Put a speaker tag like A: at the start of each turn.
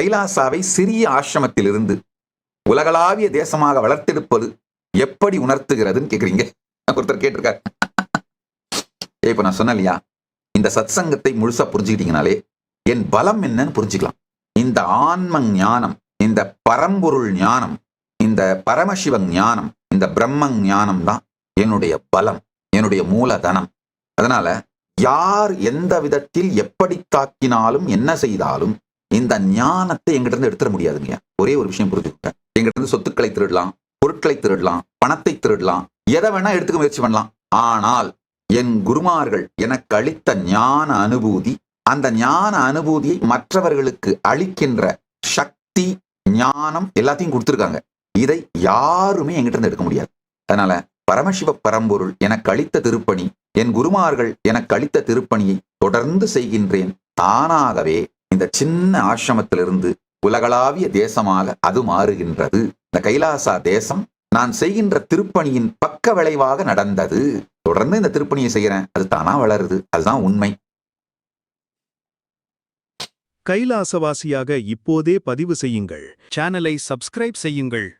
A: கைலாசாவை சிறிய ஆசிரமத்திலிருந்து உலகளாவிய தேசமாக வளர்த்தெடுப்பது எப்படி உணர்த்துகிறதுன்னு கேக்குறீங்க? ஒருத்தர் கேட்டிருக்காரு. இப்ப நான் சொன்னேன் இல்லையா இந்த சத்சங்கத்தை முழுசா புரிஞ்சுக்கிட்டீங்கனாலே என் பலம் என்னன்னு புரிஞ்சுக்கலாம். இந்த ஆன்ம ஞானம் இந்த பரம்பொருள் ஞானம் இந்த பரமசிவ ஞானம் இந்த பிரம்ம ஞானம் தான் என்னுடைய பலம் என்னுடைய மூலதனம். அதனால யார் எந்த விதத்தில் எப்படி தாக்கினாலும் என்ன செய்தாலும் இந்த ஞானத்தை எங்கிட்ட இருந்து எடுத்துட முடியாதுங்க. ஒரே ஒரு விஷயம் புரிஞ்சுக்கிட்டேன். எங்கிட்ட இருந்து சொத்துக்களை திருடலாம் பொருட்களை திருடலாம் பணத்தை திருடலாம் எதை வேணா எடுத்துக்க முயற்சி பண்ணலாம். ஆனால் என் குருமார்கள் எனக்கு அளித்த ஞான அனுபூதி அந்த ஞான அனுபூதியை மற்றவர்களுக்கு அளிக்கின்ற சக்தி ஞானம் எல்லாத்தையும் கொடுத்துருக்காங்க. இதை யாருமே எங்கிட்ட இருந்து எடுக்க முடியாது. அதனால பரமசிவ பரம்பொருள் எனக்கு அளித்த திருப்பணி என் குருமார்கள் எனக்கு அளித்த திருப்பணியை தொடர்ந்து செய்கின்றேன். தானாகவே இந்த சின்ன ஆசிரமத்திலிருந்து உலகளாவிய தேசமாக அது மாறுகின்றது. இந்த கைலாசா தேசம் நான் செய்கின்ற திருப்பணியின் பக்க விளைவாக நடந்தது. தொடர்ந்து இந்த திருப்பணியை செய்கிறேன். அது தானா வளருது. அதுதான் உண்மை.
B: கைலாசவாசியாக இப்போதே பதிவு செய்யுங்கள். சேனலை சப்ஸ்கிரைப் செய்யுங்கள்.